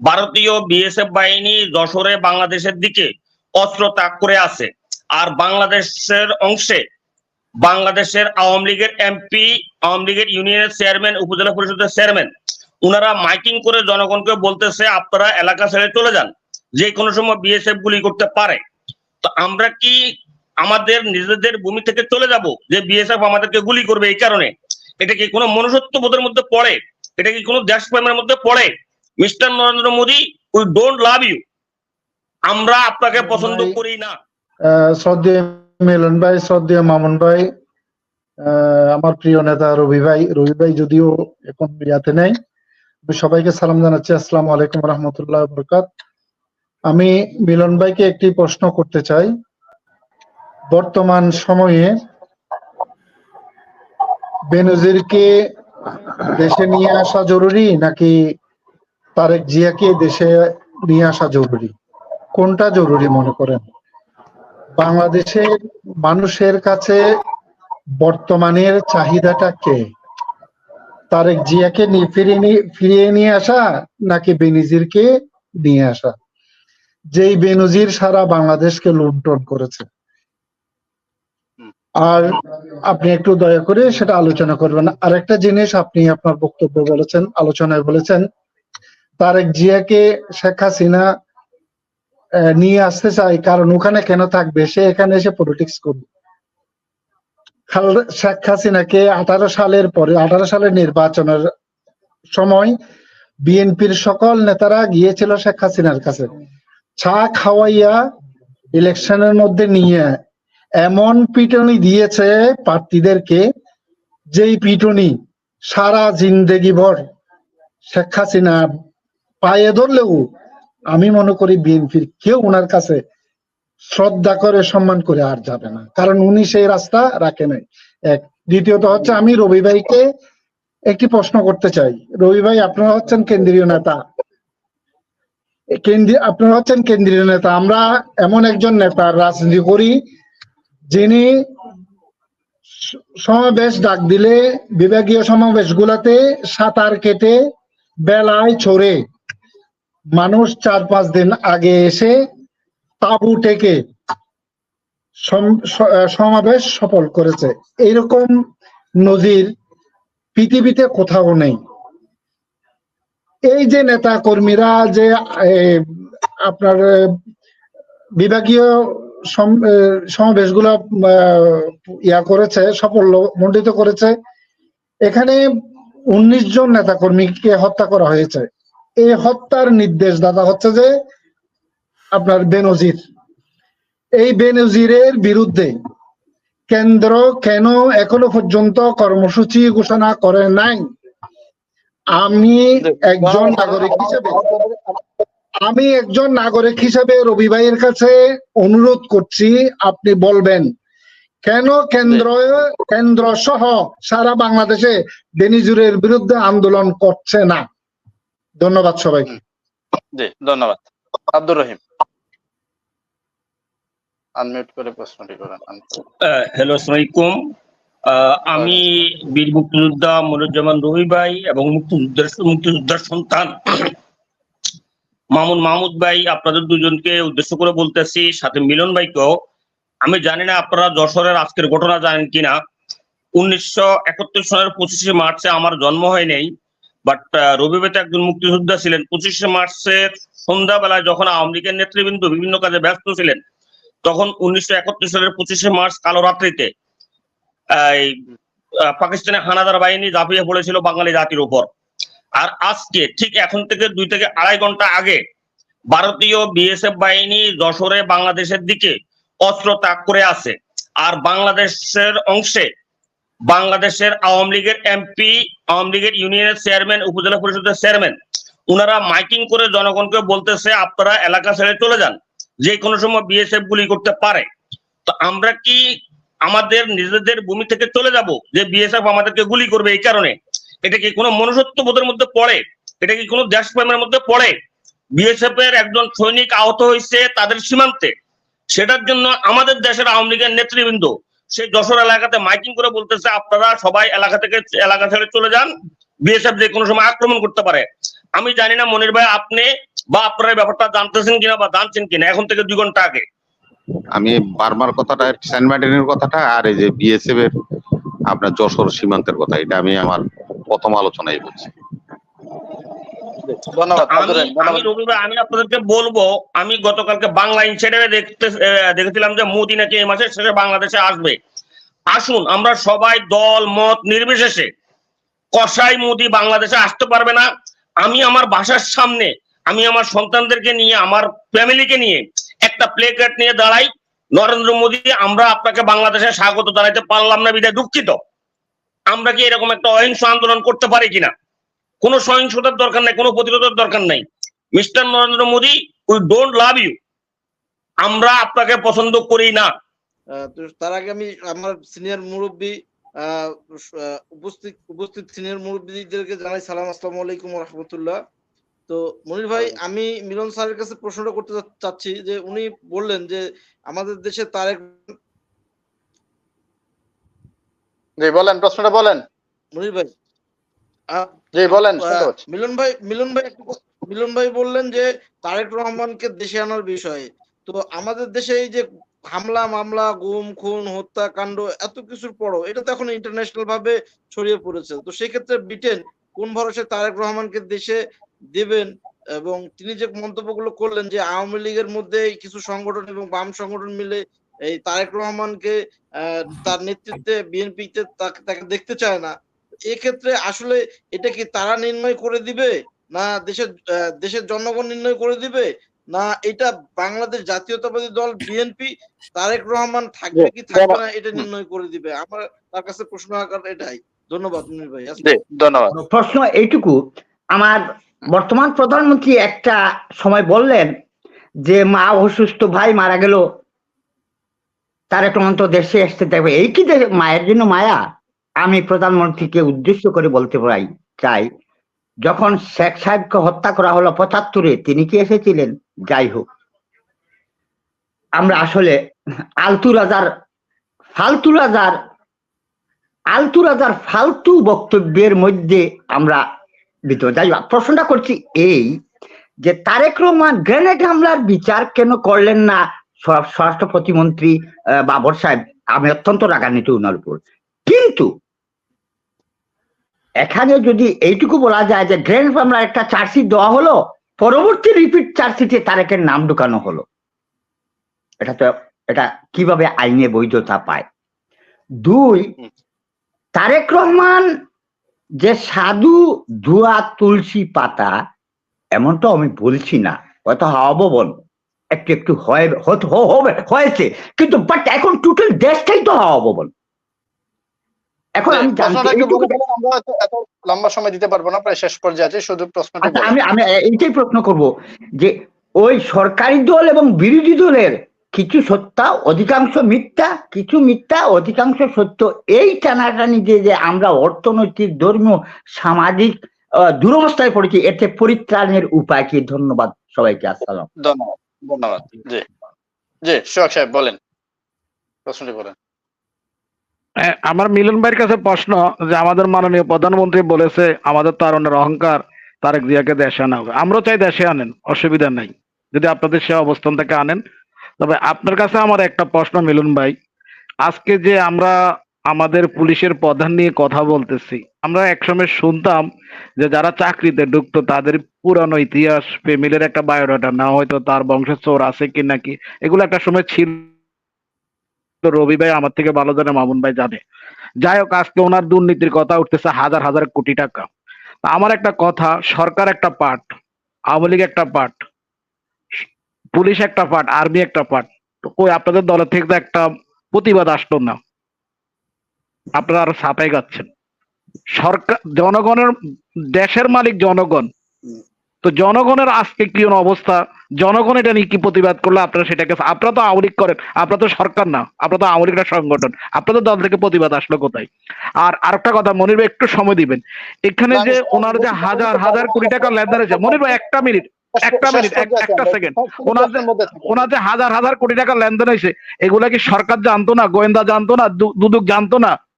ভারতীয় বিএসএফ বাহিনী যশোরে বাংলাদেশের দিকে অস্ত্র তাক করে আছে। আর বাংলাদেশের অংশে বাংলাদেশের আওয়ামী লীগের এমপি আওয়ামী লীগের ইউনিয়নের চেয়ারম্যান, উপজেলা পরিষদের চেয়ারম্যান ওনারা মাইকিং করে জনগণকে বলতেছে, আপনারা এলাকা ছেড়ে চলে যান। যে কোনো সময় বিএসএফ গুলি করতে পারে। তো আমরা কি আমাদের নিজেদের ভূমি থেকে চলে যাব যে বিএসএফ আমাদেরকে গুলি করবে এই কারণে? এটা কি কোনো মনুষ্যত্ব বোধের মধ্যে পড়ে? এটা কি কোনো দেশপ্রেমের মধ্যে পড়ে? Mister Narendra Modi we don't love you আমরা আপনাকে পছন্দ করি না। শ্রদ্ধেয় মিলন ভাই শ্রদ্ধেয় মামুন ভাই আমার প্রিয় নেতা রবি ভাই রবি ভাই যদিও এখন ইয়াতে নেই আমি সবাইকে সালাম জানাচ্ছি। আসসালামু আলাইকুম রহমতুল্লাহ বরকাত। আমি মিলন ভাইকে একটি প্রশ্ন করতে চাই। বর্তমান সময়ে বেনজিরকে দেশে নিয়ে আসা জরুরি নাকি তারেক জিয়াকে দেশে নিয়ে আসা জরুরি। কোনটা জরুরি মনে করেন? বাংলাদেশের মানুষের কাছে বর্তমানের চাহিদাটা কে? তারেক জিয়াকে ফিরিয়ে ফিরিয়ে নিয়ে আসা নাকি বেনিজিরকে নিয়ে আসা? যেই বেনজির সারা বাংলাদেশকে লুণ্ঠন করেছে। আর আপনি একটু দয়া করে সেটা আলোচনা করবেন। আরেকটা জিনিস আপনি আপনার বক্তব্য বলেছেন, আলোচনায় বলেছেন তারেক জিয়াকে শেখ হাসিনা নিয়ে আসতে চাই কারণ ওখানে কেন থাকবে? সে এখানে এসে পলিটিক্স করবে। শেখ হাসিনাকে আঠারো সালের পরে, আঠারো সালের নির্বাচনের সময় বিএনপির সকল নেতারা গিয়েছিল শেখ হাসিনার কাছে। চা খাওয়াইয়া ইলেকশনের মধ্যে নিয়ে এমন পিটনি দিয়েছে প্রার্থীদেরকে, যেই পিটনি সারা জিন্দেগি ভর শেখ হাসিনা পায়ে ধরলেও আমি মনে করি বিএনপির কেউ ওনার কাছে শ্রদ্ধা করে, সম্মান করে আর যাবে না। কারণ উনি সেই রাস্তা রাখে নাই। এক, দ্বিতীয়ত হচ্ছে আমি রবি ভাইকে একটি প্রশ্ন করতে চাই। রবি ভাই, আপনারা হচ্ছেন কেন্দ্রীয় নেতা। কেন্দ্রীয় আপনারা হচ্ছেন কেন্দ্রীয় নেতা। আমরা এমন একজন নেতার রাজনীতি করি, যিনি সমাবেশ ডাক দিলে বিভাগীয় সমাবেশ গুলাতে সাঁতার কেটে, বেলায় ছড়ে মানুষ চার পাঁচ দিন আগে এসে তাবু টেকে সমাবেশ সফল করেছে। এইরকম নজির পৃথিবীতে কোথাও নেই। এই যে নেতা কর্মীরা যে আপনার বিভাগীয় সমাবেশগুলো ইয়া করেছে, সাফল্য মণ্ডিত করেছে, এখানে উনিশ জন নেতা কর্মীকে হত্যা করা হয়েছে। এই হত্যার নির্দেশ দাতা হচ্ছে যে আপনার বেনজির। এই বেনজিরের বিরুদ্ধে কেন্দ্র কেন এখনও পর্যন্ত কর্মসূচি ঘোষণা করে নাই? আমি একজন নাগরিক হিসেবে আমি একজন নাগরিক হিসেবে রবি ভাইয়ের কাছে অনুরোধ করছি, আপনি বলবেন, কেন কেন্দ্র কেন্দ্র সহ সারা বাংলাদেশে বেনিজুরের বিরুদ্ধে আন্দোলন করছে না? ধন্যবাদ সবাইকে। জি ধন্যবাদ। আব্দুর রহিম। আনমিউট করে প্রশ্নটি করেন। হ্যালো আসসালামাইকুম আহ, আমি বীর মুক্তিযোদ্ধা মনুজ্জামান রবি ভাই এবং মুক্তিযোদ্ধার মুক্তিযোদ্ধার সন্তান মামুন মাহমুদ ভাই। আপনাদের দুজনকে উদ্দেশ্য করে বলতেছি সাথে মিলন ভাইকেও। আমি জানি না আপনারা যশোরের আজকের ঘটনা জানেন কিনা। উনিশশো একাত্তর সালের পঁচিশে মার্চে আমার জন্ম হয় নাই। বাট রবি ভাই তো একজন মুক্তিযোদ্ধা ছিলেন। পঁচিশে মার্চের সন্ধ্যাবেলায় যখন আওয়ামী লীগের নেতৃবৃন্দ বিভিন্ন কাজে ব্যস্ত ছিলেন, তখন উনিশশো একাত্তর সালের পঁচিশে মার্চ কালো রাত্রিতে পাকিস্তানের হানাদার বাহিনী ঝাঁপিয়ে পড়েছিল বাঙালি জাতির উপর। আর আজকে, ঠিক এখন থেকে দুই থেকে আড়াই ঘণ্টা আগে, ভারতীয় বিএসএফ বাহিনী যশোরে বাংলাদেশের দিকে অস্ত্র তাক করে আছে। আর বাংলাদেশের অংশে বাংলাদেশের আওয়ামী লীগের এমপি, আওয়ামী লীগের ইউনিয়নের চেয়ারম্যান, উপজেলা পরিষদের চেয়ারম্যান ওনারা মাইকিং করে জনগণকে বলতেছে, আপনারা এলাকা ছেড়ে চলে যান। যে কোনো সময় বিএসএফ গুলি করতে পারে। তো আমরা কি আমাদের নিজেদের ভূমি থেকে চলে যাব যে বিএসএফ আমাদেরকে গুলি করবে এই কারণে? এটা কি কোনো মনুষ্যত্ব বোধের মধ্যে পড়ে? এটা কি কোনো দেশপ্রেমের মধ্যে পড়ে? বিএসএফ এর একজন সৈনিক আহত হয়েছে তাদের সীমান্তে। সেটার জন্য আমাদের দেশের আওয়ামী লীগের নেতৃবৃন্দ সেই যশোর এলাকাতে মাইকিং করে বলতেছে, আপনারা সবাই এলাকা থেকে এলাকা ছেড়ে চলে যান বিএসএফ যে কোনো সময় আক্রমণ করতে পারে। আমি জানি না, মনির ভাই, আপনি বা আপনারা ব্যাপারটা জানতেছেন কিনা বা জানছেন কিনা, এখন থেকে দুই ঘণ্টা আগে। আমি বার্মার কথাটা, সেন্ট মার্টিনের কথাটা আর এই যে বিএসএফ এর আপনার যশোর সীমান্তের কথা, এটা আমি আমার প্রথম আলোচনায় বলছি। ধন্যবাদ আমি আপনাদেরকে বলব আমি গতকালকে বাংলা ইনসাইডারে দেখতে দেখেছিলাম যে মোদি নাকি এই মাসের শেষে বাংলাদেশে আসবে। আসুন আমরা সবাই দল মত নির্বিশেষে কসাই মোদি বাংলাদেশে আসতে পারবে না। আমি আমার বাসার সামনে আমি আমার সন্তানদেরকে নিয়ে আমার ফ্যামিলিকে নিয়ে একটা প্লে কার্ড নিয়ে দাঁড়াই। নরেন্দ্র মোদী আমরা আপনাকে বাংলাদেশে স্বাগত জানাইতে পারলাম না বিদায় দুঃখিত। আমরা কি এরকম একটা অহিংস আন্দোলন করতে পারি কিনা? কোনো সহিংসতার দরকার নাই কোনো প্রতিরোধের দরকার নাই। Mister Narendra Modi we don't love you. আমরা আপনাকে পছন্দ করি না। তার আগে আমি আমার সিনিয়র মুরব্বী উপস্থিত উপস্থিত সিনিয়র মুরব্বীদেরকে জানাই সালাম আসসালামু আলাইকুম রহমতুল্লাহ। তো মনির ভাই আমি মিলন স্যারের কাছে প্রশ্নটা করতে চাচ্ছি যে উনি বললেন যে আমাদের দেশে তারেক জি বলেন প্রশ্নটা বলেন। মনির ভাই জি বলেন মিলন ভাই মিলন ভাই মিলন ভাই বললেন যে তারেক রহমানকে দেশে আনার বিষয়ে। তো আমাদের দেশে এই যে হামলা মামলা গুম খুন হত্যাকাণ্ড এত কিছুর পরও এটা তো এখন ইন্টারন্যাশনাল ভাবে ছড়িয়ে পড়েছে। তো সেক্ষেত্রে ব্রিটেন কোন ভরসে তারেক রহমানকে দেশে দেবেন? এবং তিনি যে মন্তব্যগুলো করলেন যে আওয়ামী লীগের মধ্যে কিছু সংগঠন এবং বাম সংগঠন মিলে এই তারেক রহমানকে আহ, তার নেতৃত্বে বিএনপিতে তাকে দেখতে চায় না এক্ষেত্রে আসলে এটা কি তারা নির্ণয় করে দিবে? না দেশের দেশের জনগণ নির্ণয় করে দিবে? না এটা বাংলাদেশ জাতীয়তাবাদী দল বিএনপি তারেক রহমান থাকবে কি থাকবে না এটা নির্ণয় করে দিবে? আমার তার কাছে প্রশ্ন আকার এটাই। ধন্যবাদ মুনির ভাই। ধন্যবাদ। প্রশ্ন এইটুকু। আমার বর্তমান প্রধানমন্ত্রী একটা সময় বললেন যে মা অসুস্থ ভাই মারা গেল তারেক রহমান তো দেশে আসতে দেখবে। এই কি মায়ের জন্য মায়া? আমি প্রধানমন্ত্রীকে উদ্দেশ্য করে বলতে পারি চাই, যখন শেখ সাহেবকে হত্যা করা হলো পঁচাত্তরে, তিনি কি এসেছিলেন? যাই হোক। আমরা আসলে আলতু রাজার ফালতু রাজার, আলতু রাজার ফালতু বক্তব্যের মধ্যে আমরা ভিতরে যাই প্রশ্নটা করছি এই যে তারেক রহমান গ্রেনেড হামলার বিচার কেন করলেন না স্বরাষ্ট্র প্রতিমন্ত্রী বাবর সাহেব? আমি অত্যন্ত রাগান্বিত ওনার উপর। কিন্তু এখানে যদি এইটুকু বলা যায় যে গ্রেনেড হামলার একটা চার্জশিট দেওয়া হলো পরবর্তী রিপিট চার্জশিটে তারেকের নাম ঢুকানো হলো। এটা তো এটা কীভাবে আইনে বৈধতা পায়? দুই তারেক রহমান যে সাধু ধুয়া তুলসী পাতা এমন তো আমি বলছি না হয়তো হাওয়া ভবন একটু একটু হয় হবে হয়েছে কিন্তু বাট এখন টোটাল দেশটাই তো হাওয়া ভবন এখন আমি আমরা এত লম্বা সময় দিতে পারব না প্রায় শেষ পর্যায়ে আছে শুধু প্রশ্নটা আচ্ছা আমি আমি এইটাই প্রশ্ন করব যে ওই সরকারি দল এবং বিরোধী দলের কিছু সত্য অধিকাংশ মিথ্যা কিছু মিথ্যা অধিকাংশ সত্য এই টানাটানি যে যে আমরা অর্থনৈতিক ধর্মীয় সামাজিক দুরবস্থায় পড়েছি এতে পরিত্রাণের উপায় কি? ধন্যবাদ সবাইকে আসসালাম ধন্যবাদ ধন্যবাদ জি। জি সোহাগ সাহেব বলেন। প্রশ্নটি বলেন। আমার মিলন ভাইয়ের কাছে প্রশ্ন যে আমাদের মাননীয় প্রধানমন্ত্রী বলেছে, আমাদের তারণের অহংকার তারেক জিয়াকে দেশে আনা হবে আমরাও চাই দেশে আনেন, অসুবিধা নাই। যদি আপনাদের সে অবস্থান থেকে আনেন। তবে আপনার কাছে আমার একটা প্রশ্ন, মিলন ভাই। আজকে যে আমরা আমাদের পুলিশের প্রধান নিয়ে কথা বলতেছি, আমরা একসময় শুনতাম যে যারা চাকরিতে ঢুকতো, তাদের পুরানো ইতিহাস, ফ্যামিলির একটা বায়োডাটা, না হয়তো তার বংশের চোর আছে কি নাকি এগুলো একটা সময় ছিল। তো রবি ভাই আমার থেকে ভালো জানে, মামুন ভাই জানে। যাই হোক, আজকে ওনার দুর্নীতির কথা উঠতেছে হাজার হাজার কোটি টাকা। আমার একটা কথা, সরকার একটা পার্ট, আওয়ামী লীগ একটা পার্ট, পুলিশ একটা পার্ট, আর্মি একটা পার্ট ওই আপনাদের দলের থেকে তো একটা প্রতিবাদ আসলো না। আপনারা আরও ছাপাই গাচ্ছেন সরকার, জনগণের, দেশের মালিক জনগণ। তো জনগণের আজকে কি অবস্থা? জনগণ এটা নিয়ে কি প্রতিবাদ করল? আপনারা সেটাকে আপনারা তো আওয়ামী লীগ করেন। আপনারা তো সরকার না। আপনারা তো আওয়ামী একটা সংগঠন। আপনাদের দল থেকে প্রতিবাদ আসলো কোথায়? আর আরেকটা কথা মনির ভাই একটু সময় দিবেন। এখানে যে ওনার যে হাজার হাজার কোটি টাকা লেনদেন হয়েছে। মনির ভাই একটা মিনিট একটা মিনিট, একটা। শুধু ওনার যে-। ওনার যে হাজার হাজার কোটি টাকা লেনদেন হয়েছে এগুলা কি সরকার জানতো না? গোয়েন্দা জানতো না? দুদক জানতো না?